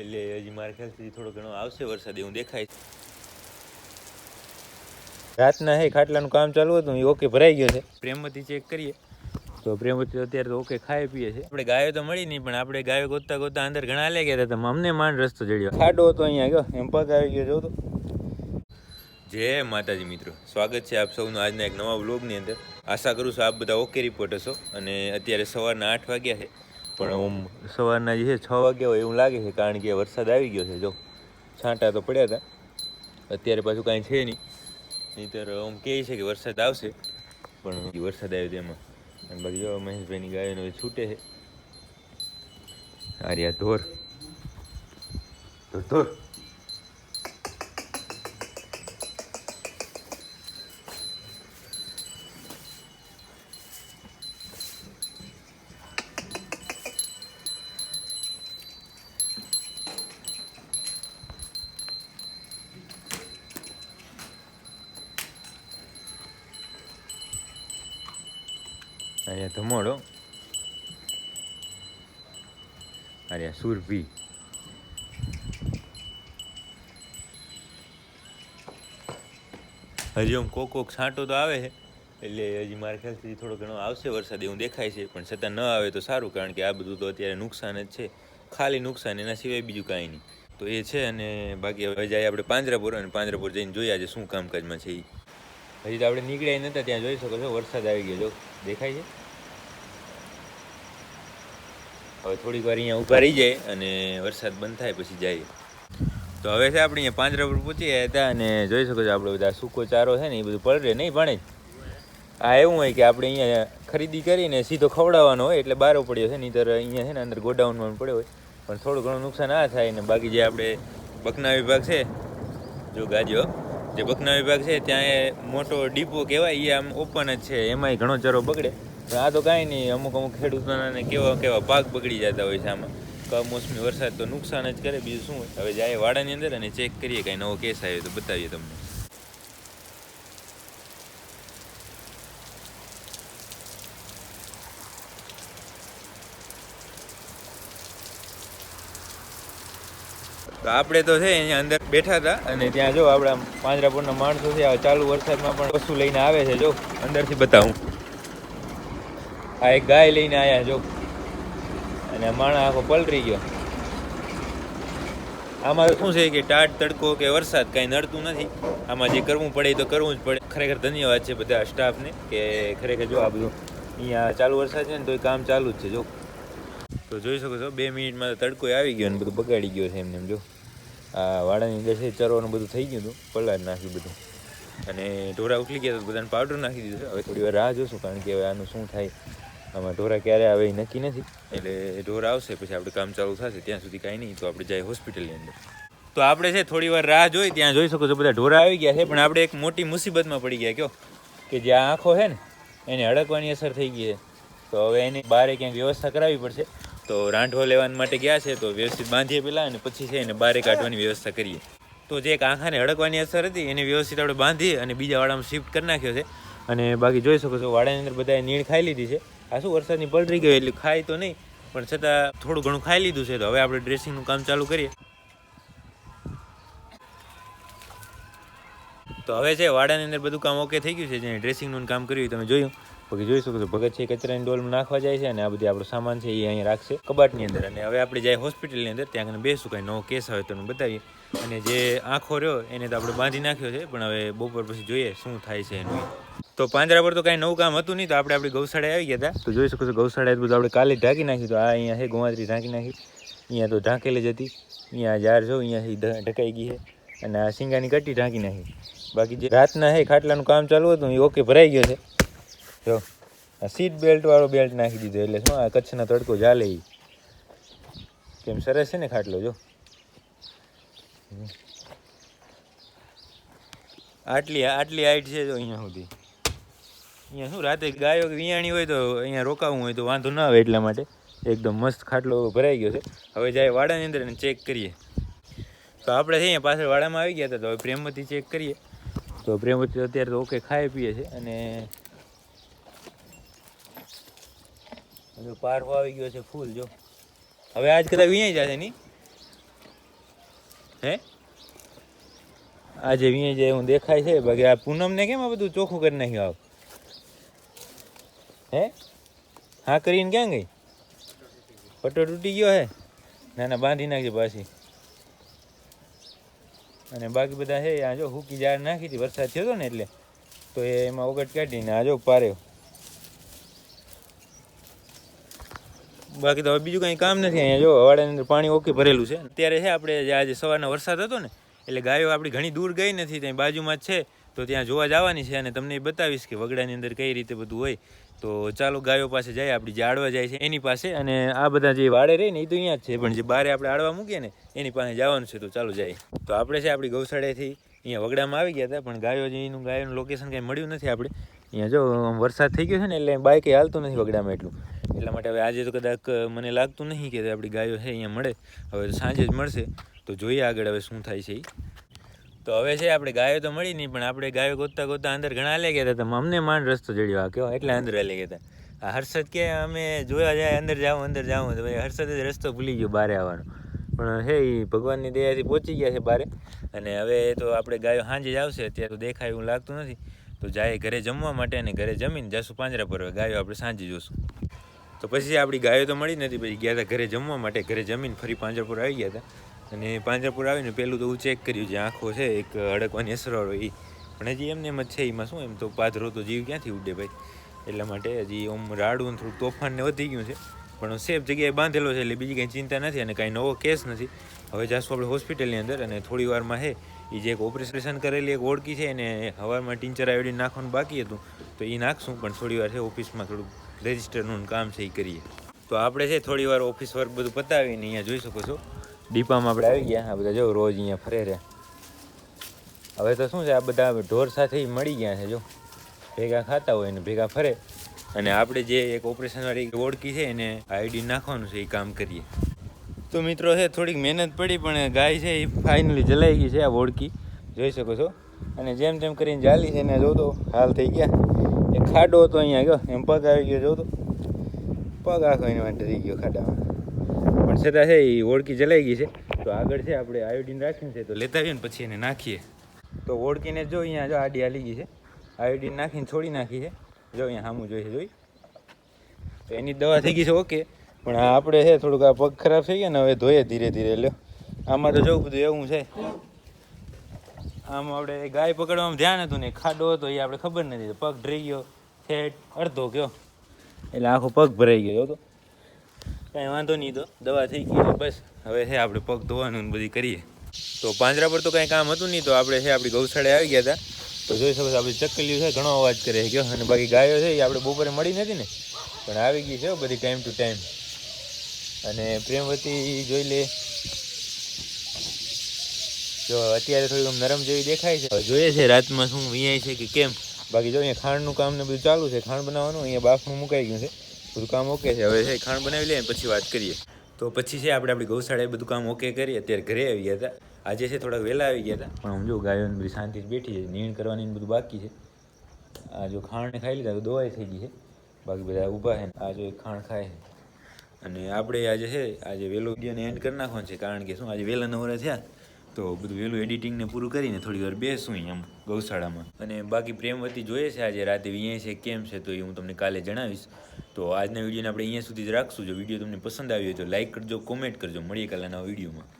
એટલે હજી મારા ખ્યાલથી થોડો ઘણો આવશે વરસાદ, એવું દેખાય રાતના હે, ખાટલાનું કામ ચાલુ હતું, એ ઓકે ભરાઈ ગયો છે. પ્રેમવતી ચેક કરીએ. તો પ્રેમવતી અત્યારે તો ઓકે ખાઈ પીએ છે. આપણે ગાયો તો મળી નહીં, પણ આપણે ગાયો ગોતતા ગોતતા અંદર ઘણા લે ગયા હતા અમને માંડ રસ્તો જડ્યો ખાડો હતો અહીંયા, ગયો, એમ પગ આવી ગયો જોતો જય માતાજી મિત્રો, સ્વાગત છે આપ સૌનું આજના એક નવા બ્લોગની અંદર. આશા કરું છું આપ બધા ઓકે રિપોર્ટ હશો, અને અત્યારે સવારના આઠ વાગ્યા છે. પણ આમ સવારના જે છે છ વાગ્યા હોય એવું લાગે છે, કારણ કે વરસાદ આવી ગયો છે. જો, છાંટા તો પડ્યા હતા. અત્યારે પાછું કાંઈ છે નહીં. નહીંતર આમ કહે છે કે વરસાદ આવશે. પણ વરસાદ આવ્યો તેમાં. અને બાકી જો મહેશભાઈની ગાયોને છૂટે છે. આર્યા ધોર ધોર ધોર અહીંયા ધમોડો અરે સુરભી હજી આમ કોક કોક છાંટો તો આવે છે. એટલે હજી મારા ખ્યાલથી થોડો ઘણો આવશે વરસાદ, એવું દેખાય છે. પણ છતાં ન આવે તો સારું, કારણ કે આ બધું તો અત્યારે નુકસાન જ છે. ખાલી નુકસાન, એના સિવાય બીજું કાંઈ નહીં. તો એ છે અને બાકી હવે જાય આપણે પાંજરાપુર, અને પાંજરાપુર જઈને જોઈએ આજે શું કામકાજમાં છે એ હજી તો આપણે નીકળ્યા નહોતા ત્યાં જોઈ શકો છો, વરસાદ આવી ગયો. જો, દેખાય છે? હવે થોડીક વાર અહીંયા ઊભા રહી જાય અને વરસાદ બંધ થાય પછી જઈએ. તો હવે છે આપણે અહીંયા પાંજરાપુર પહોંચી ગયા હતા અને જોઈ શકો છો આપણે બધા સૂકો ચારો છે ને એ બધું પલરે નહીં ભણે? આ એવું હોય કે આપણે અહીંયા ખરીદી કરીને સીધો ખવડાવવાનો હોય, એટલે બારો પડ્યો છે, નહીંતર અહીંયા છે ને અંદર ગોડાઉનમાં પડ્યો હોય. પણ થોડું ઘણું નુકસાન આ થાય ને બાકી જે આપણે બકના વિભાગ છે, જો ગાજો જે બકના વિભાગ છે, ત્યાં એ મોટો ડીપો કહેવાય એ આમ ઓપન જ છે. એમાંય ઘણો ચરો બગડે. પણ આ તો કાંઈ નહીં, અમુક અમુક ખેડૂતોને કેવા કેવા પાક બગડી જતા હોય છે આમાં. કમોસમી વરસાદ તો નુકસાન જ કરે, બીજું શું હવે જાય વાડાની અંદર અને ચેક કરીએ, કાંઈ નવો કેસ આવ્યો તો બતાવીએ તમને. તો આપણે તો છે અહીંયા અંદર બેઠા હતા અને ત્યાં જો આપણા પાંજરાપુરના માણસો છે ચાલુ વરસાદમાં પણ પશુ લઈને આવે છે, જો અંદરથી બતાવું. આ એક ગાય લઈને આવ્યા જો. અને માણા આખો પલરી ગયો. આમાં શું છે કે ટાટ, તડકો કે વરસાદ કાંઈ નડતું નથી. આમાં જે કરવું પડે તો કરવું જ પડે. ખરેખર ધન્યવાદ છે બધા સ્ટાફને કે ખરેખર જો આ બધું અહીંયા ચાલુ વરસાદ છે ને તો એ કામ ચાલુ જ છે, જો. તો જોઈ શકો છો, બે મિનિટમાં તડકો આવી ગયો ને બધું બગાડી ગયો છે એમને એમ, જો. આ વાડાની અંદર છે, ચરવાનું બધું થઈ ગયું હતું, પલાળ નાખ્યું બધું. અને ઢોરા ઉકલી ગયા તો બધાને પાવડર નાખી દીધું હવે થોડી વાર રાહ જોશું, કારણ કે હવે આનું શું થાય. આમાં ઢોરા ક્યારે આવે એ નક્કી નથી. એટલે ઢોરા આવશે, પછી આપણે કામ ચાલુ થશે, ત્યાં સુધી કાંઈ નહીં, તો આપણે જાય હોસ્પિટલની અંદર. તો આપણે છે, થોડી વાર રાહ જોઈ, ત્યાં જોઈ શકો છો, બધા ઢોરા આવી ગયા છે, પણ આપણે એક મોટી મુસીબતમાં પડી ગયા, કયો. કે જે આંખો છે ને, એને અડકવાની અસર થઈ ગઈ છે. તો હવે એની બહાર ક્યાંક વ્યવસ્થા કરાવવી પડશે. તો રાંઢવો લેવા માટે ગયા છે, તો વ્યવસ્થિત બાંધીએ પહેલાં અને પછી છે એને બારે કાઢવાની વ્યવસ્થા કરીએ. તો જે એક આંખાને હડકવાની અસર હતી, એને વ્યવસ્થિત આપણે બાંધી અને બીજા વાડામાં શિફ્ટ કરી નાખ્યો છે. અને બાકી જોઈ શકો છો, વાડાની અંદર બધાએ નીણ ખાઈ લીધી છે. આ શું વરસાદની પલરી ગયો એટલે ખાય તો નહીં, પણ છતાં થોડું ઘણું ખાઈ લીધું છે. તો હવે આપણે ડ્રેસિંગનું કામ ચાલુ કરીએ. તો હવે છે, વાડાની અંદર બધું કામ ઓકે થઈ ગયું છે જે ડ્રેસિંગનું કામ કર્યું તમે જોયું. બાકી જોઈ શકો છો ભગત છે કચરાની ડોલમાં નાખવા જાય છે અને આ બધી આપણો સામાન છે એ અહીંયા રાખશે કબાટની અંદર. અને હવે આપણે જાય હોસ્પિટલની અંદર, ત્યાં આગળ બેસું, કાંઈ નવો કેસ આવે તો બતાવીએ. અને જે આંખો રહ્યો, એને તો આપણે બાંધી નાખ્યો છે, પણ હવે બપોર પછી જોઈએ શું થાય છે એનું. તો પાંજરા પર તો કાંઈ નવું કામ હતું નહીં, તો આપણે આપણી ગૌશાળાએ આવી ગયા હતા. તો જોઈ શકો છો ગૌશાળાએ બધું આપણે કાલે ઢાંકી નાખ્યું તો આ અહીંયા છે, ગોવાત્રી ઢાંકી નાખી. અહીંયા તો ઢાંકેલી જ હતી. અહીંયા જાર જો અહીંયા ઢકાઈ ગઈ છે. અને આ સિંગાની કટ્ટી ઢાંકી નાખી. બાકી જે રાતના હે ખાટલાનું કામ ચાલુ હતું, એ ઓકે ભરાઈ ગયો છે. જો. આ સીટ બેલ્ટવાળો બેલ્ટ નાખી દીધો, એટલે શું આ કચ્છનો તડકો ચાલે એ કેમ સરસ છે ને ખાટલો, જો. આટલી આટલી હાઈટ છે જો અહીંયા સુધી. અહીંયા શું રાતે ગાયો વિયાણી હોય તો અહીંયા રોકાવું હોય તો વાંધો ના આવે એટલા માટે. એકદમ મસ્ત ખાટલો ભરાઈ ગયો છે. હવે જાય વાડાની અંદર ચેક કરીએ. તો આપણે અહીંયા પાછળ વાડામાં આવી ગયા હતા, તો હવે પ્રેમવતી ચેક કરીએ. તો પ્રેમવતી અત્યારે તો ઓકે ખાઈ પીએ છે અને હજુ પારવો આવી ગયો છે ફૂલ, જો. હવે આજ કદાચ વિયાઈ જશે નહીં? હે? આજે વિયે જાય એવું દેખાય છે? બાકી આ પૂનમને કેમ આ બધું ચોખ્ખું કરી નાખ્યું આવ? હે? હા કરીને ક્યાં ગઈ? પટ્ટો તૂટી ગયો હે? ના ના, બાંધી નાખજે પાછી. અને બાકી બધા હે, આ જો હુકી જાર નાખી હતી, વરસાદ થયો હતો ને એટલે, તો એમાં ઓગટ કાઢીને આ જો પાર્યો બાકી તો હવે બીજું કંઈ કામ નથી, અહીંયા જો હવાડાની અંદર પાણી ઓકે ભરેલું છે. અત્યારે છે આપણે જે આજે સવારનો વરસાદ હતો ને, એટલે ગાયો આપણી ઘણી દૂર ગઈ નથી, ત્યાં બાજુમાં જ છે, તો ત્યાં જોવા જવાની છે અને તમને એ બતાવીશ કે વગડાની અંદર કઈ રીતે બધું હોય. તો ચાલો ગાયો પાસે જાય આપણી જે આડવા જાય છે એની પાસે અને આ બધા જે વાડે રહે ને, એ તો અહીંયા જ છે, પણ જે બારે આપણે આડવા મૂકીએ ને, એની પાસે જવાનું છે, તો ચાલો જાય તો આપણે છે આપણી ગૌશાળેથી અહીંયા વગડામાં આવી ગયા હતા, પણ ગાયો જેનું ગાયોનું લોકેશન કંઈ મળ્યું નથી આપણે. અહીંયા જો વરસાદ થઈ ગયો છે ને, એટલે બાઇક હાલતું નથી વગડામાં એટલું. એટલા માટે હવે આજે તો કદાચ મને લાગતું નહીં કે આપણી ગાયો છે, અહીંયા મળે. હવે સાંજે જ મળશે. તો જોઈએ આગળ હવે શું થાય છે. તો હવે છે આપણે ગાયો તો મળી નહીં, પણ આપણે ગાયો ગોતતા ગોતતા અંદર ઘણા લઈ ગયા હતા અમને માંડ રસ્તો જડ્યો આ કેવો, એટલે અંદર લઈ ગયા હતા હર્ષદ કે અમે જોયા જાય, અંદર જાઉં અંદર જાઉં. તો ભાઈ હર્ષદ જ રસ્તો ભૂલી ગયો બારે આવવાનો. પણ હે એ ભગવાનની દયાથી પહોંચી ગયા છે બારે. અને હવે તો આપણે ગાયો સાંજે જ આવશે, અત્યારે તો દેખાય એવું લાગતું નથી. તો જાય ઘરે જમવા માટે અને ઘરે જમીને, જશું પાંજરા પર. ગાયો આપણે સાંજે જોશું. તો પછી આપણી ગાયો તો મળી નથી, પછી ગયા હતા ઘરે જમવા માટે, ઘરે જમીન ફરી પાંજરાપુર આવી ગયા હતા અને પાંજરાપુર આવીને પહેલું તો હું ચેક કર્યું, જે આંખો છે, એક હડકવાની અસરવાળો એ પણ હજી એમને એમ જ છે, એમાં શું એમ, તો પાથરો તો જીવ ક્યાંથી ઉડે ભાઈ? એટલા માટે હજી ઓમ રાડું થોડું થોડુંક તોફાન ને વધી ગયું છે. પણ સેફ જગ્યાએ બાંધેલો છે, એટલે બીજી કંઈ ચિંતા નથી અને કાંઈ નવો કેસ નથી. હવે જાશું આપણે હોસ્પિટલની અંદર અને થોડી વારમાં હે એ જે એક ઓપરેશન કરેલી, એક ઓળખી છે એને હવારમાં ટીંચર આયોડીન નાખવાનું બાકી હતું, તો એ નાખશું, પણ થોડી વાર છે ઓફિસમાં થોડુંક. રજિસ્ટરનું કામ છે એ કરીએ. તો આપણે છે થોડી વાર ઓફિસ વર્ક બધું પતાવીને અહીંયા જોઈ શકો છો. ડીપામાં આપણે આવી ગયા. આ બધા જો રોજ અહીંયા ફરે રહ્યા. હવે તો શું છે, આ બધા ઢોર સાથે મળી ગયા છે, જો. ભેગા ખાતા હોય ને ભેગા ફરે. અને આપણે જે એક ઓપરેશનવાળી ઓળખી છે, એને આઈડી નાખવાનું છે એ કામ કરીએ. તો મિત્રો છે થોડીક મહેનત પડી, પણ ગાય છે એ ફાઇનલી જલાઈ ગઈ છે, આ ઓળખી. જોઈ શકો છો. અને જેમ તેમ કરીને જાલી છે ને, જો તો હાલ થઈ ગયા. એ ખાડો હતો અહીંયા ગયો, એમ પગ આવી ગયો જોઉં તો. પગ આખો એની માટે રહી ગયો ખાડામાં. પણ છતાં છે એ ઓળખી જલાઈ ગઈ છે. તો આગળ છે આપણે આયોડીન રાખ્યું છે તો લેતા આવીએ ને પછી એને નાખીએ. તો ઓળખીને જો અહીંયા જો આડી હાલી ગઈ છે. આયોડીન નાખીને છોડી નાખી છે. જો અહીંયા સામું જોઈએ જોઈ. તો એની દવા થઈ ગઈ છે, ઓકે. પણ આપણે છે થોડુંક આ પગ ખરાબ થઈ ગયા ને હવે ધોઈએ ધીરે ધીરે, લ્યો. આમાં તો જવું બધું એવું છે. આમ આપણે ગાય પકડવામાં ધ્યાન હતું ને ખાડો હતો, એ આપણે ખબર નથી. પગ ડરી ગયો, ફેટ અડધો ગયો. એટલે આખો પગ ભરાઈ ગયો હતો કાંઈ વાંધો નહીં તો, દવા થઈ ગઈ બસ. હવે છે આપણે પગ ધોવાનું ને બધી કરીએ. તો પાંજરા પર તો કાંઈ કામ હતું નહીં, તો આપણે છે આપણી ગૌશાળે આવી ગયા હતા. તો જોઈ શકો આપણે ચકલીઓ છે, ઘણો અવાજ કરે ગયો. અને બાકી ગાયો છે, એ આપણે બપોરે મળી નથી ને. પણ આવી ગઈ છે બધી ટાઈમ ટુ ટાઈમ. અને પ્રેમવતી જોઈ લે. જો અત્યારે થોડીક નરમ જેવી દેખાય છે. જોઈએ છે રાતમાં શું વિયાય છે કે કેમ? બાકી જો અહીંયા ખાંડનું કામ ને બધું ચાલુ છે ખાંડ બનાવવાનું અહીંયા બાફનું મુકાઈ ગયું છે. બધું કામ ઓકે છે. હવે છે ખાંડ બનાવી લઈએ પછી વાત કરીએ. તો પછી છે આપણે આપણી ગૌશાળાએ બધું કામ ઓકે કરીએ અત્યારે ઘરે આવી ગયા હતા. આજે છે થોડાક વહેલા આવી ગયા હતા. પણ હું જો ગાયોને બધી શાંતિથી બેઠી છે નીણ કરવાની બધું બાકી છે. આ જો ખાંડને ખાઈ લીધા તો દવાઈ થઈ ગઈ છે. બાકી બધા ઊભા છે આ જો ખાંડ ખાય છે. અને આપણે આજે છે આજે વહેલો વિડીયોને એન્ડ કરી નાખવાનું છે કારણ કે શું આજે વહેલા નવરા થયા. તો બધું વહેલું એડિટિંગને પૂરું કરીને થોડી વાર બેસું એમ ગૌશાળામાં. અને બાકી પ્રેમવતી જોઈએ છે આજે રાતે અહીંયા છે, કેમ છે તો એ હું તમને કાલે જણાવીશ. તો આજના વિડીયોને આપણે અહીંયા સુધી જ રાખશું. જો વીડિયો તમને પસંદ આવ્યો હોય તો લાઇક કરજો કોમેન્ટ કરજો. મળીએ કાલે નવા વિડીયોમાં.